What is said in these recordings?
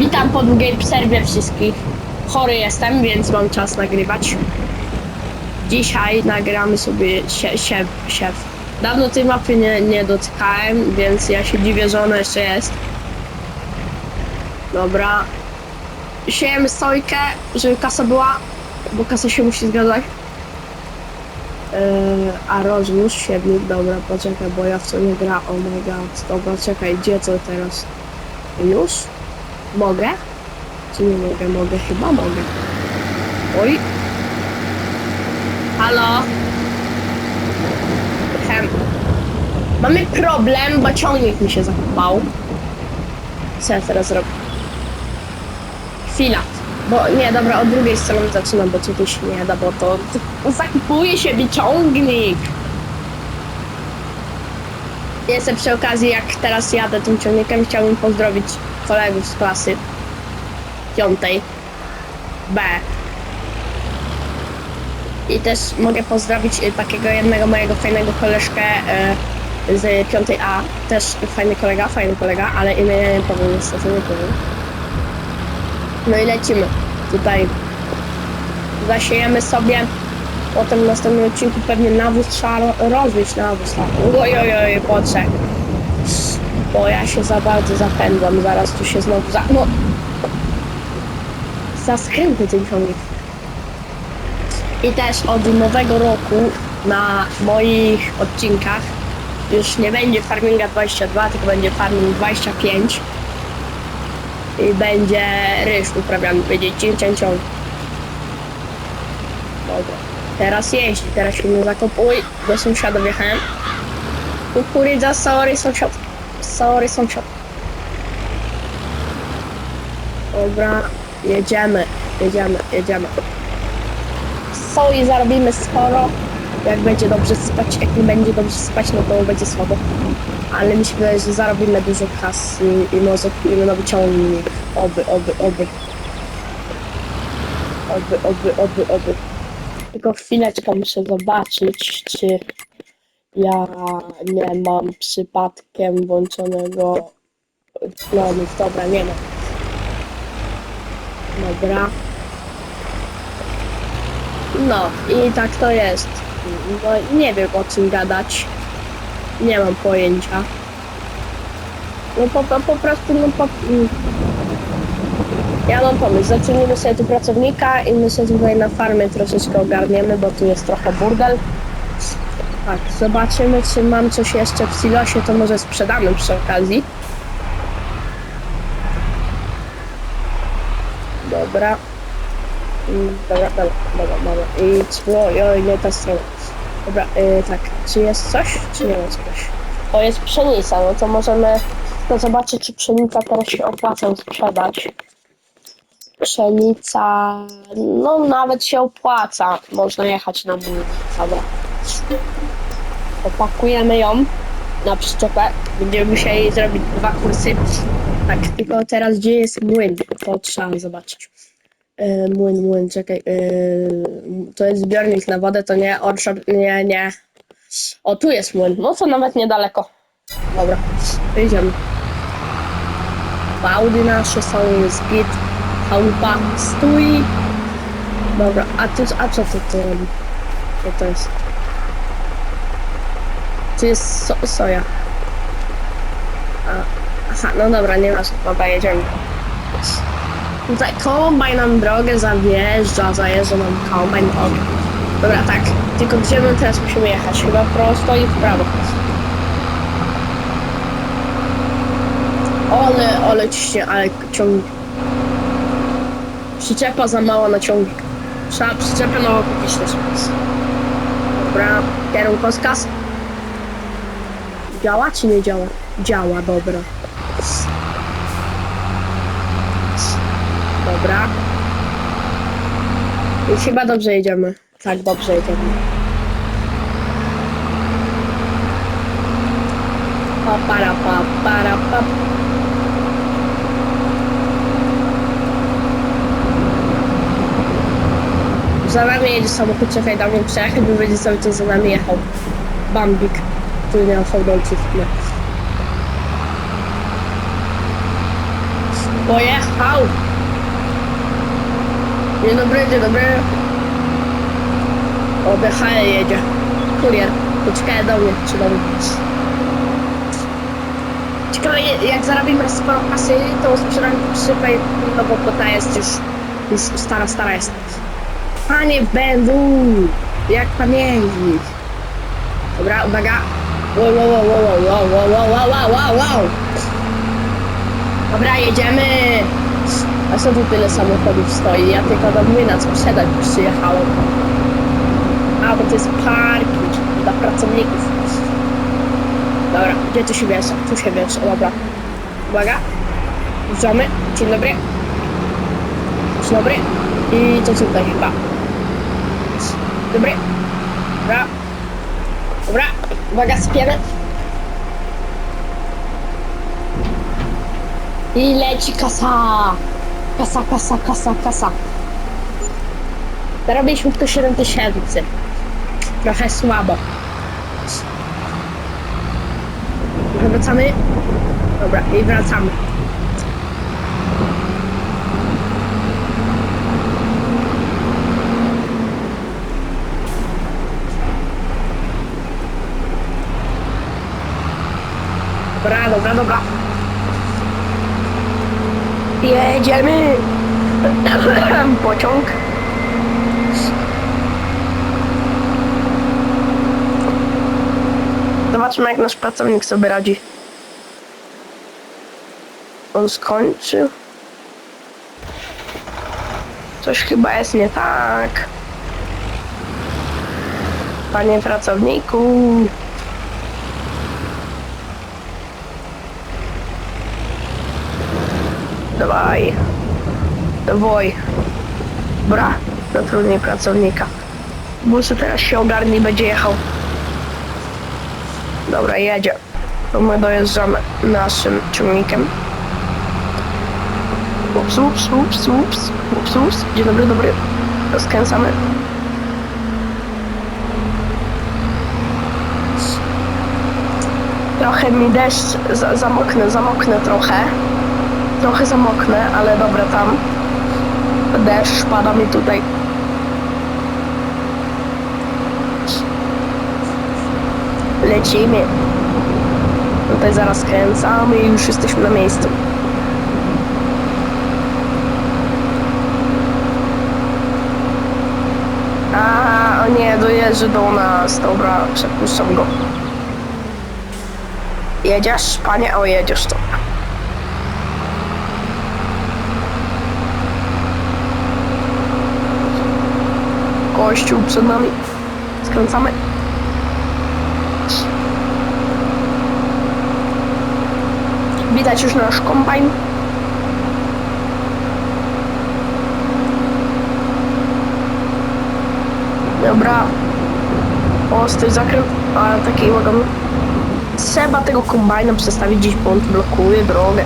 Witam po długiej przerwie wszystkich. Chory jestem, więc mam czas nagrywać. Dzisiaj nagramy sobie sie, sie, siew. Dawno tej mapy nie, nie dotykałem, więc ja się dziwię, że ona jeszcze jest. Dobra. Siejemy stojkę, żeby kasa była, bo kasa się musi zgadzać. Yy, a rozłóż siewnik, dobra, poczekaj, bo ja w co nie gra, oh my god, dobra, czekaj, gdzie to teraz? Już? Mogę? Czy nie mogę? Mogę, chyba mogę. Oj. Halo? Hem. Mamy problem, bo ciągnik mi się zakopał. Co ja teraz robię? Chwila. Bo nie, dobra, od drugiej strony zaczynam, bo się nie da, bo to zakupuje się mi ciągnik. Jestem przy okazji, jak teraz jadę tym ciągnikiem, chciałbym pozdrowić kolegów z klasy piątej B. I też mogę pozdrowić y, takiego jednego mojego fajnego koleżkę y, z piątej A. Też fajny kolega, fajny kolega, ale imienia nie powiem, niestety nie powiem. No i lecimy. Tutaj zasiejemy sobie. Potem w następnym odcinku pewnie nawóz trzeba ro- rozwieść nawóz. tak. Oj, oj, oj. Bo ja się za bardzo zapędzam. Zaraz tu się znowu za... No. Za skrętny ten ciągnik. I też od nowego roku na moich odcinkach już nie będzie Farminga 22, tylko będzie Farming 25 i będzie ryż uprawiany, będzie cię cię cią. Dobra. Teraz jeździ, teraz się nie zakopuj. Do sąsiada wjechałem. Kukurydza, sorry sąsiad. Sorry sąsiad. Dobra, jedziemy, jedziemy, jedziemy. Soi zarobimy sporo. Jak będzie dobrze spać, jak nie będzie dobrze spać, no to będzie słabo. Ale mi się wydaje, że zarobimy dużo kasy i może kupimy nowy ciągnik. Oby, oby, oby. Oby, oby, oby, oby. Tylko chwileczkę muszę zobaczyć, czy ja nie mam przypadkiem włączonego plonów. Dobra, nie ma. Dobra. No i tak to jest. No nie wiem o czym gadać. Nie mam pojęcia. No po, po prostu no po... Ja mam pomysł, zaczynimy sobie tu pracownika i my sobie tutaj na farmie troszeczkę ogarniemy, bo tu jest trochę burdel. Tak, zobaczymy czy mam coś jeszcze w silosie, to może sprzedamy przy okazji. Dobra. Dobra, dobra, dobra, dobra. I co? Oj, nie ta strona. Dobra, y, tak. Czy jest coś, czy nie ma czegoś? O, jest pszenica, no to możemy to zobaczyć, czy pszenica teraz się opłaca sprzedać. Pszenica, no nawet się opłaca. Można jechać na młyn. Dobra. Opakujemy ją na przyczepę. Będziemy musieli zrobić dwa kursy. Tak, tylko teraz gdzie jest młyn? To trzeba zobaczyć. E, młyn, młyn, czekaj. e, to jest zbiornik na wodę, to nie orszak, nie, nie. O, tu jest młyn. No to nawet niedaleko. Dobra, idziemy. Bałdy nasze są, jest git. Chałupa stój. Dobra, a, tu, a co to tu robi? Co to jest? Tu jest so, soja. A, aha, no dobra, nie masz. Dobra, jedziemy. Tutaj kombajn nam drogę zajeżdża, zajeżdża nam kombajn drogę. Dobra, tak, tylko gdzie my teraz musimy jechać? Chyba prosto i w prawo. Ole, ole ciśnie, ale ciągnik. Przyczepa za mała na ciągnik. Trzeba przyczepę nową kupić też. Dobra, kierunkowskaz. Działa czy nie działa? Działa, dobra. Dobra. I chyba dobrze jedziemy. Tak, dobrze jedziemy. Pa, para, pa, para, pa. Za nami jedzie samochód, czekaj, dam mu przejechać, bo będzie cały czas za nami jechał. Bambik, który miał fałdolców. Pojechał! Dzień dobry, dzień dobry. O, DHL jedzie. Kurier. Poczekaj do mnie, czy do mnie. Ciekawe, jak zarobimy sporo kasy, to sprzedam przypę, no bo ta jest już, już stara, stara jest. Panie BMW, jak pamiętnik. Dobra, uwaga. Wow, wow, wow, wow, wow, wow, wow, wow, wow, wow. Dobra, jedziemy. A co tu tyle samochodów stoi? Ja tylko do młyna sprzedać przyjechałem. A, bo to jest parking dla pracowników. Dobra, gdzie tu się wiesz? Tu się wiesz, o, dobra. Uwaga. Wjeżdżamy. Dzień dobry. Dzień dobry. I to tutaj chyba. Dobry. Dobra. Dobra. Uwaga, spiemy. I leci kasa. Kasa, kasa, kasa, kasa. Zarobiliśmy tylko 7 tysięcy. Trochę słabo. Wracamy. Dobra, i wracamy. Dobra, dobra. Jedziemy. Pociąg. Zobaczmy, jak nasz pracownik sobie radzi. On skończył. Coś chyba jest nie tak. Panie pracowniku. Dawaj. Dawaj. Bra, zatrudnij pracownika. Muszę teraz się ogarnie i będzie jechał. Dobra, jedzie. To my dojeżdżamy naszym ciągnikiem. Ups, ups, ups, ups, ups, ups. Dzień dobry, dobry. Skręcamy. Trochę mi deszcz, za, zamoknę, zamoknę trochę. Trochę zamoknę, ale dobra tam. Deszcz pada mi tutaj. Lecimy. Tutaj zaraz skręcamy i już jesteśmy na miejscu. A, nie, dojeżdża do nas. Dobra, przepuszczam go. Jedziesz, panie? O, jedziesz to. Kościół przed nami. Skręcamy. Widać już nasz kombajn. Dobra. Ostry zakręt, a taki uwaga. Trzeba tego kombajna przestawić gdzieś, bo on blokuje drogę.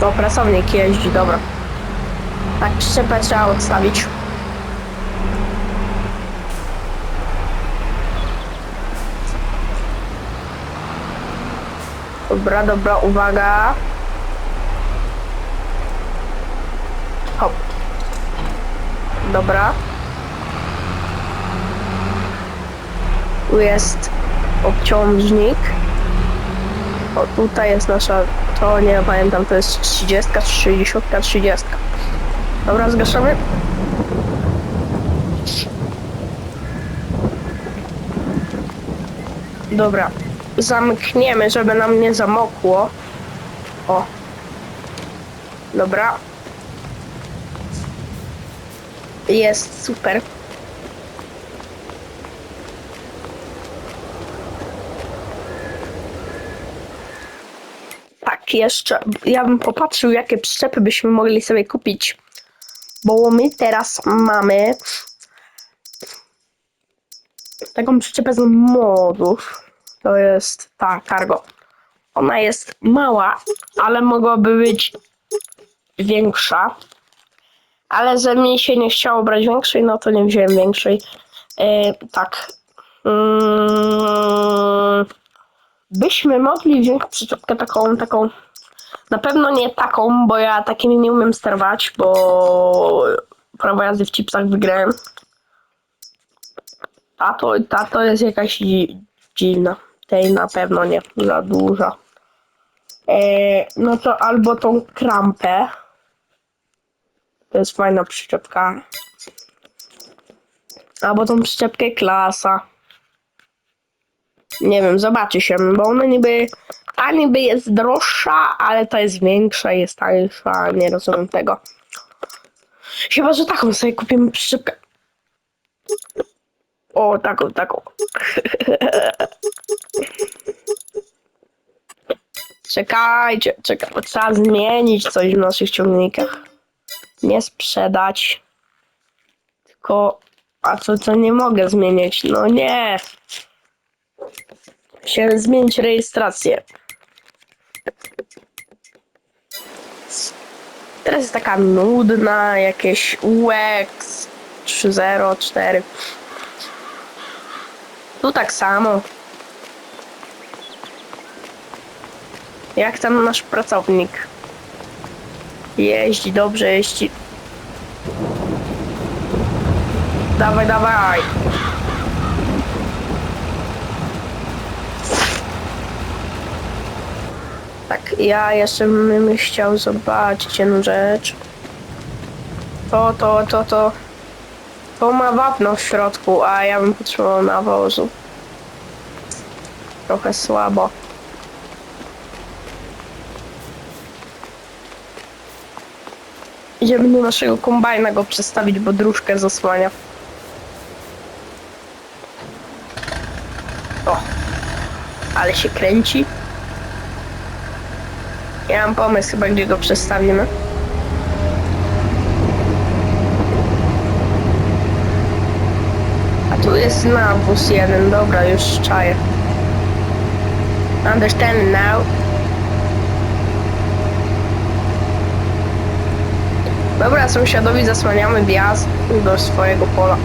Co, pracownik jeździ, dobra. Tak, szczepę trzeba odstawić. Dobra, dobra, uwaga. Hop. Dobra. Tu jest obciążnik. O, tutaj jest nasza, to nie pamiętam, to jest 30, 60, 30. Dobra, zgaszamy. Dobra, zamkniemy, żeby nam nie zamokło. O. Dobra. Jest super. Tak, jeszcze. Ja bym popatrzył, jakie przyczepy byśmy mogli sobie kupić. Bo my teraz mamy taką przyczepę z modów. To jest ta cargo. Ona jest mała, ale mogłaby być większa. Ale że mi się nie chciało brać większej, no to nie wziąłem większej. E, tak. Mm, byśmy mogli wziąć przyczepkę taką, taką, na pewno nie taką, bo ja takimi nie umiem sterować, bo prawo jazdy w chipsach wygrałem. Ta to, ta to jest jakaś dzi- dziwna. Tej na pewno nie, za duża. E, no to albo tą krampę. To jest fajna przyczepka. Albo tą przyczepkę klasa. Nie wiem, zobaczy się, bo ona niby, ta niby jest droższa, ale ta jest większa, jest tańsza, nie rozumiem tego. Chyba, że taką sobie kupimy przyczepkę. O, taką, taką. Czekajcie, czekaj, trzeba zmienić coś w naszych ciągnikach. Nie sprzedać. Tylko, a co, co nie mogę zmienić? No nie. Się zmienić rejestrację. Teraz jest taka nudna, jakieś UX 304. Tu tak samo. Jak tam nasz pracownik? Jeździ dobrze, jeździ. Dawaj, dawaj. Tak, ja jeszcze bym chciał zobaczyć jedną rzecz. To, to, to, to. To ma wapno w środku, a ja bym potrzebował nawozu. Trochę słabo. Idziemy do naszego kombajna go przestawić, bo dróżkę zasłania. O, ale się kręci. Ja mam pomysł chyba, gdzie go przestawimy. A tu jest nawóz jeden, dobra, już czaję. Understand now. Dobra, sąsiadowi zasłaniamy wjazd do swojego pola.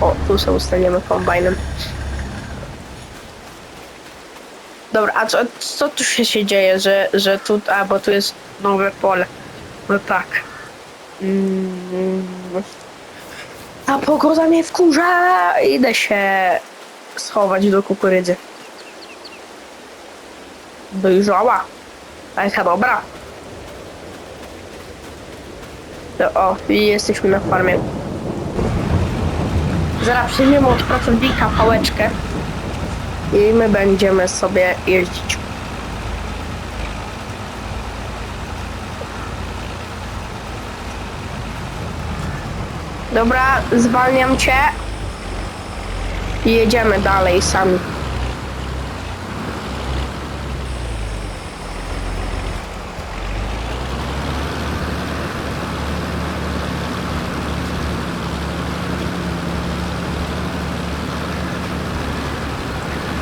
O, tu sobie ustaniemy kombajnem. Dobra, a co, co tu się, się dzieje, że, że tu, a bo tu jest nowe pole. No tak. Mm. A pogoda mnie wkurza. Idę się schować do kukurydzy. Dojrzała. Taka dobra. To, o, i jesteśmy na farmie. Zaraz przyjmiemy od pracownika pałeczkę i my będziemy sobie jeździć. Dobra, zwalniam cię i jedziemy dalej sami.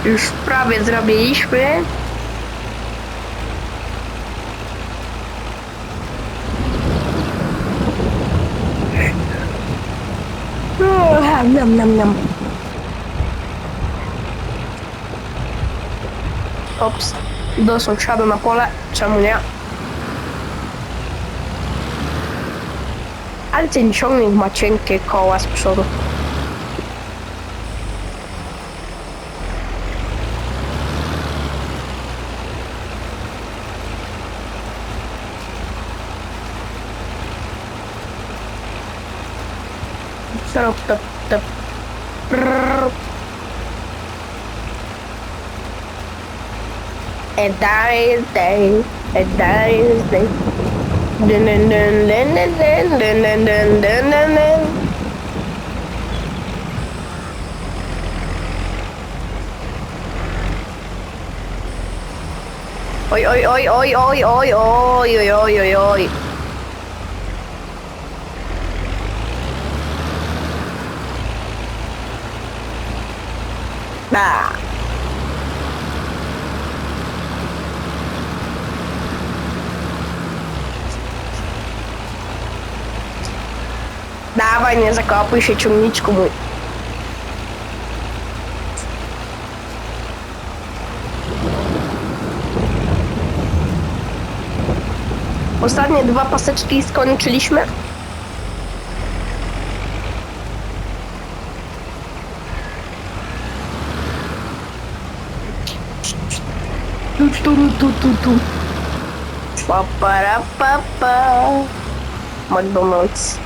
Już prawie zrobiliśmy. O, Nam, nam, nam. Ops, do na pole, czemu nie? Ale ten ciągnik ma cienkie koła z przodu. Tap, tap, tap. Brrr. A dying day, a dying day. Dun dun dun dun dun dun dun dun dun dun dun. Oj, oj, oj, oj, oj, oj, oj, oj, oj, oj, oj. Dawaj, nie zakopuj się ciągniczku mój. Ostatnie dwa paseczki skończyliśmy. Tu, tu, tu, tu, tu. Pa, pa, pa, pa. McDonald's.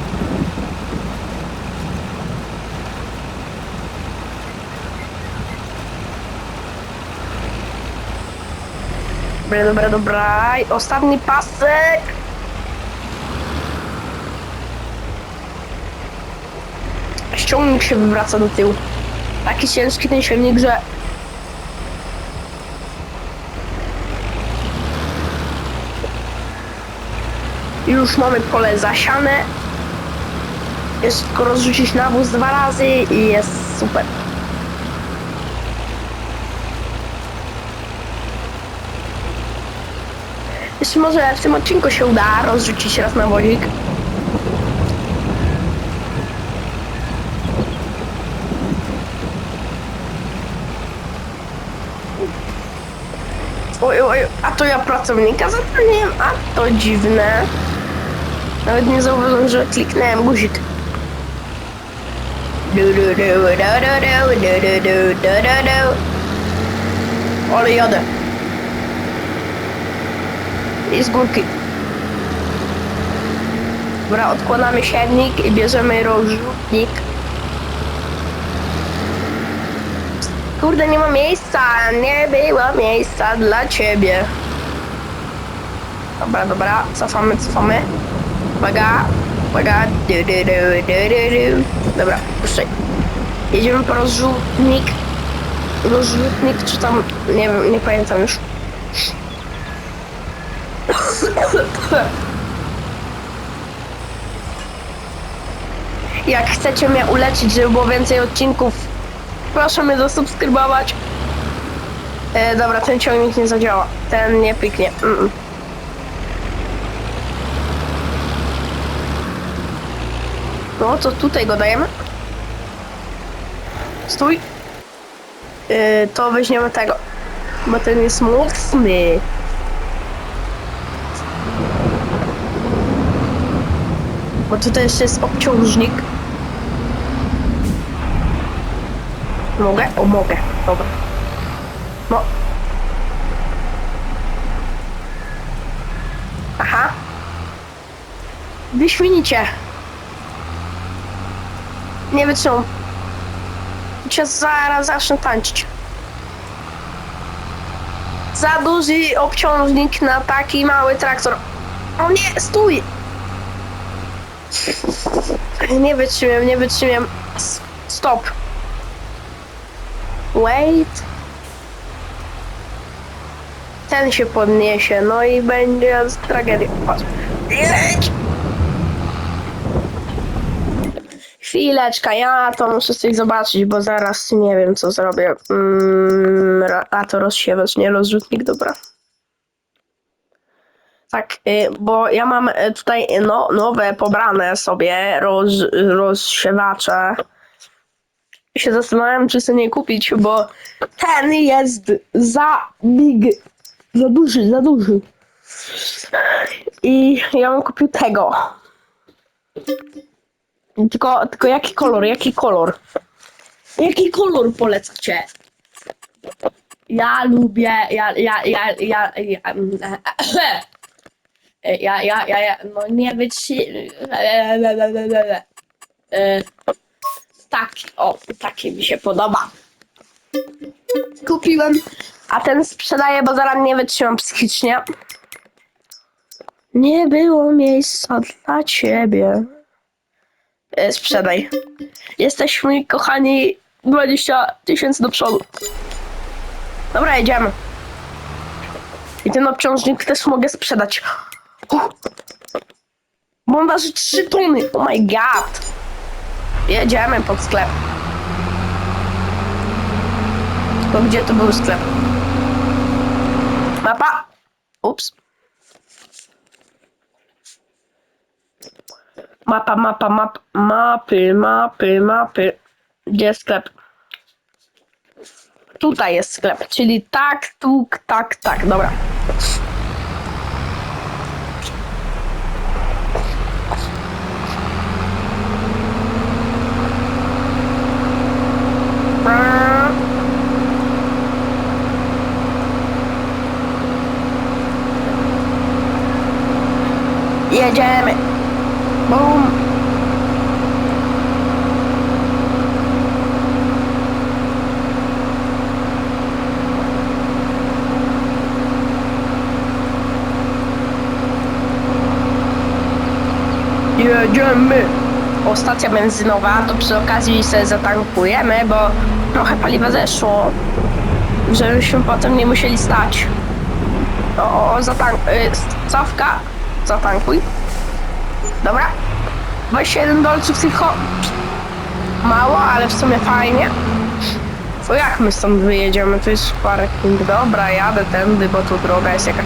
Dobra, dobra, dobra. I Ostatni pasek. Ściągnik się wywraca do tyłu. Taki ciężki ten silnik, że Już mamy pole zasiane. Jest tylko rozrzucić nawóz dwa razy i jest super. Jeszcze może w tym odcinku się uda rozrzucić raz nawozik. Oj, oj, a to ja pracownika zatrudniłem, a to dziwne. Nawet nie zauważyłem, że kliknąłem guzik. Du, du, I z górki. Dobra, odkładamy siewnik i bierzemy rozrzutnik. Kurde, nie ma miejsca, nie było miejsca dla ciebie. Dobra, dobra, cofamy, cofamy. Uwaga, uwaga, du, du, du, du, du, du. Dobra, puszczaj. Jedziemy po rozrzutnik. Rozrzutnik, czy tam, nie wiem, nie pamiętam już. Jak chcecie mnie uleczyć, żeby było więcej odcinków, proszę mnie zasubskrybować. E, dobra, ten ciągnik nie zadziała. Ten nie piknie. Mm. No to tutaj go dajemy. Stój. Yy, to weźmiemy tego. Bo ten jest mocny. Bo tutaj jeszcze jest obciążnik. Mogę? O, mogę. Dobra. No. Aha. Wyśmienicie. Nie wytrzymam. Cię zaraz zacznę tańczyć. Za duży obciążnik na taki mały traktor. O nie, stój! Nie wytrzymam, nie wytrzymam. S- Stop. Wait. Ten się podniesie, no i będzie tragedia. Patrz. Chwileczka, ja to muszę coś zobaczyć, bo zaraz nie wiem co zrobię. Mm, a to rozsiewacz, nie rozrzutnik, dobra. Tak, y, bo ja mam y, tutaj no, nowe pobrane sobie roz, rozsiewacze. Się zastanawiam, czy sobie nie kupić, bo ten jest za big, za duży, za duży. I ja bym kupił tego. Tylko, tylko jaki kolor, jaki kolor? Jaki kolor polecacie? Ja lubię, ja, ja, ja, ja, ja, mm, ja, ja, ja, ja, no nie być, taki, o, taki mi się podoba. Kupiłem, a ten sprzedaję, bo zaraz nie wytrzymam psychicznie. Nie było miejsca dla ciebie. E, sprzedaj. Jesteśmy, kochani, 20 tysięcy do przodu. Dobra, jedziemy. I ten obciążnik też mogę sprzedać. On waży 3 tony. Oh my god. Jedziemy pod sklep. To gdzie to był sklep? Mapa! Ups. Mapa, mapa, map, mapy, mapy, mapy. Gdzie jest sklep? Tutaj jest sklep, czyli tak, tu, tak, tak, dobra. Jedziemy. Bum. Jedziemy. O, stacja benzynowa, to przy okazji sobie zatankujemy, bo trochę paliwa zeszło, żebyśmy potem nie musieli stać. O, o zatank... Y, cofka. Zatankuj. Dobra. 27 dolców tylko. Mało, ale w sumie fajnie. To jak my stąd wyjedziemy? To jest parking. Dobra, jadę tędy, bo tu droga jest jakaś...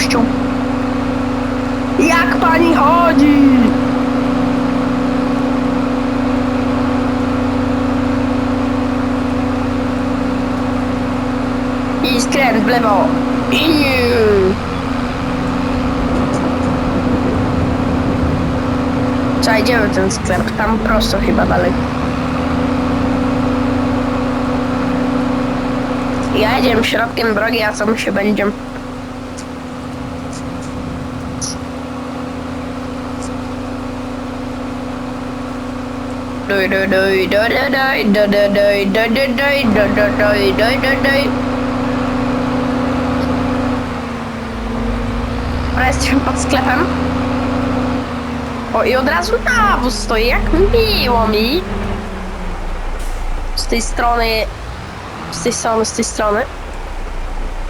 Kościół. Jak pani chodzi? I skręt w lewo. I... W ten sklep. Tam prosto chyba dalej. Jedziemy środkiem drogi, a co my się będziemy... Dobra, jesteśmy pod sklepem. O, i od razu nawóz stoi, jak miło mi. Z tej strony, z tej strony, z tej strony.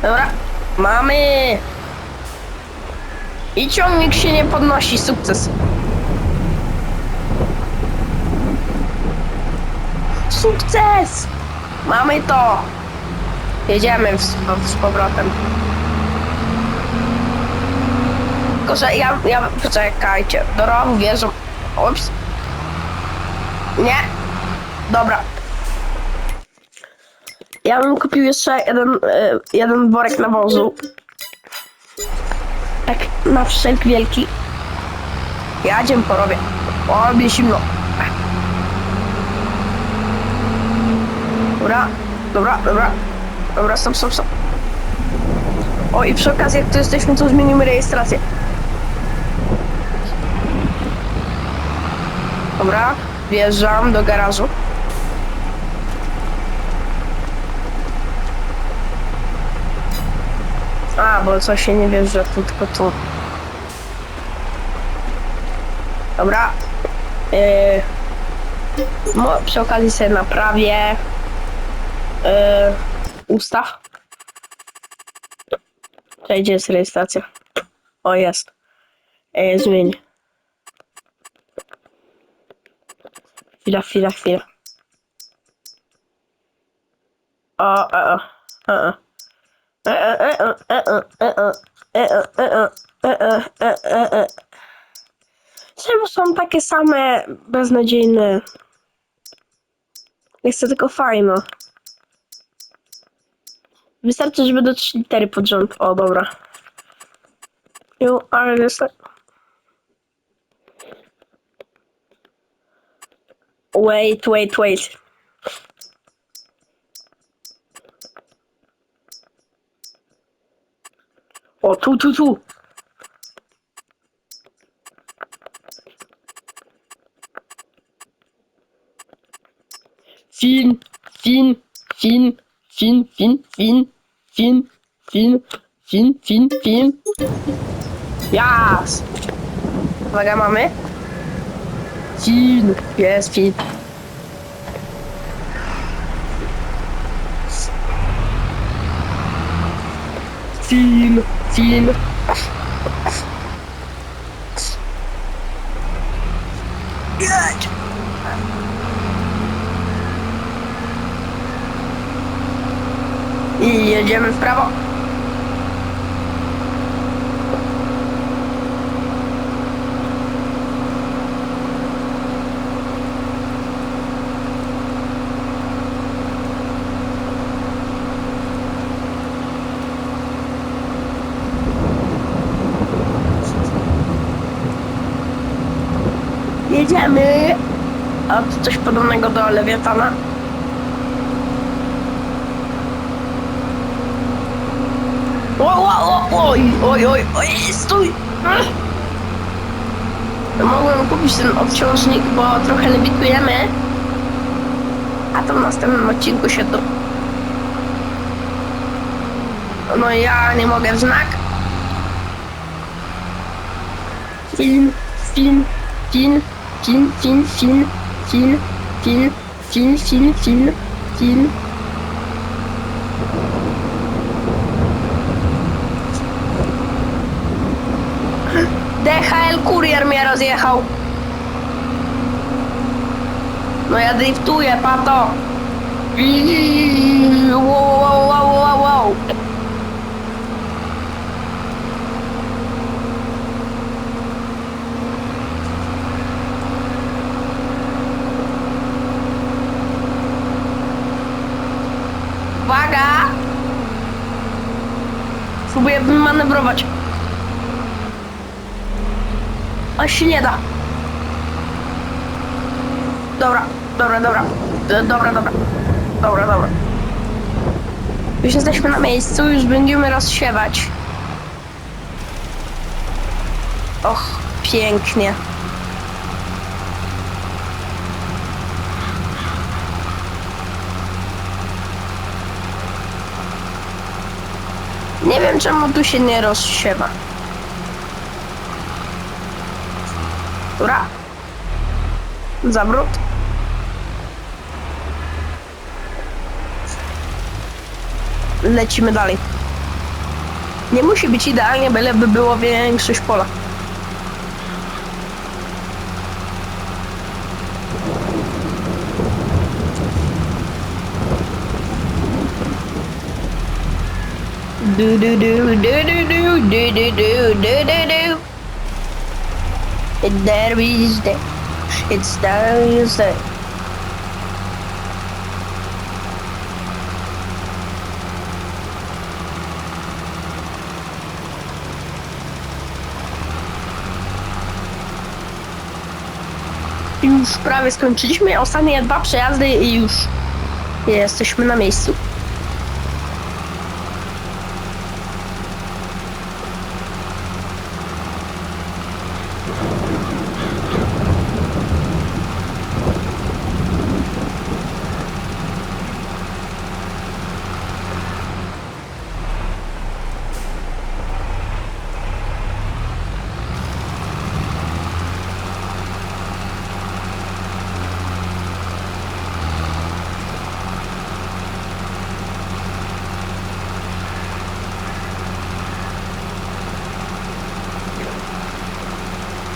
Dobra, mamy. I ciągnik się nie podnosi, sukces. Sukces! Mamy to! Jedziemy z, z powrotem. Tylko, że ja, ja, poczekajcie, do rowu wierzę. Ups. Nie. Dobra. Ja bym kupił jeszcze jeden, e, jeden worek nawozu. Tak, na wszelki wielki. Jadziem porobię. O, mnie zimno. Dobra, dobra, dobra. Dobra, stop, stop, stop. O, i przy okazji, jak tu jesteśmy, to zmienimy rejestrację. Dobra, wjeżdżam do garażu. A, bo coś się nie wjeżdża tu, tylko tu. Dobra. Yy, no, przy okazji sobie naprawię e, ustaw. Cześć, gdzie jest rejestracja? O, jest. E, zmień. Chwila, chwila, chwila. O, e, e, e. Czemu są takie same beznadziejne? Nie chcę tylko fajno. Wystarczy, żeby do trzy litery pod rząd. O, dobra. You are the Wait, wait, wait. O, tu, tu, tu. Fin, fin, fin, fin, fin, fin, fin, fin, fin, fin, fin. Yes! Vagar mamé? Fin, yes, fin. Fin, fin. Good! Jedziemy w prawo. Jedziemy. A to coś podobnego do Lewiatana. O, o, o, oj, oj, oj, oj, stój! Mogłem kupić ten obciążnik, bo trochę lewitujemy. A to w następnym odcinku się do... No ja nie mogę w znak. Film, film, film, film, film, film, film, film, film, film, film, film. Rozjechał. No ja driftuję, pato. Wow, wow, wow, wow, wow. Uwaga! Próbuję manewrować. A się nie da. Dobra, dobra, dobra. Dobra, dobra. Dobra, dobra. Już jesteśmy na miejscu, już będziemy rozsiewać. Och, pięknie. Nie wiem czemu tu się nie rozsiewa. Dobra. Zawrót. Lecimy dalej. Nie musi być idealnie, byleby było większość pola. Do do do do do do do do do do do And there is the it's Thursday. Już prawie skończyliśmy ostatnie dwa przejazdy i już jesteśmy na miejscu.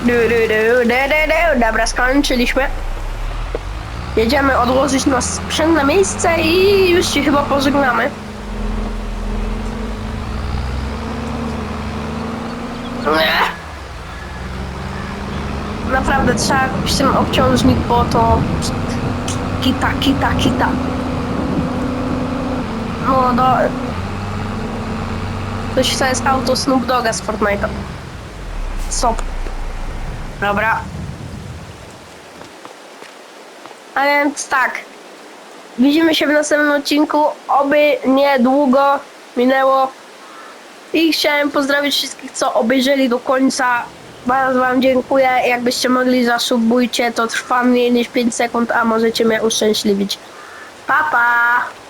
Du, du, du, du, du, du. Dobra, skończyliśmy. Jedziemy odłożyć nasz sprzęt na miejsce i już się chyba pożegnamy. Naprawdę trzeba kupić ten obciążnik, bo to kita, kita, kita. No do... Coś to jest auto Snoop Doga z Fortnite'a. Stop. Dobra. A więc tak. Widzimy się w następnym odcinku. Oby niedługo minęło. I chciałem pozdrowić wszystkich, co obejrzeli do końca. Bardzo Wam dziękuję. Jakbyście mogli zasubujcie, to trwa mniej niż 5 sekund, a możecie mnie uszczęśliwić. Pa, pa!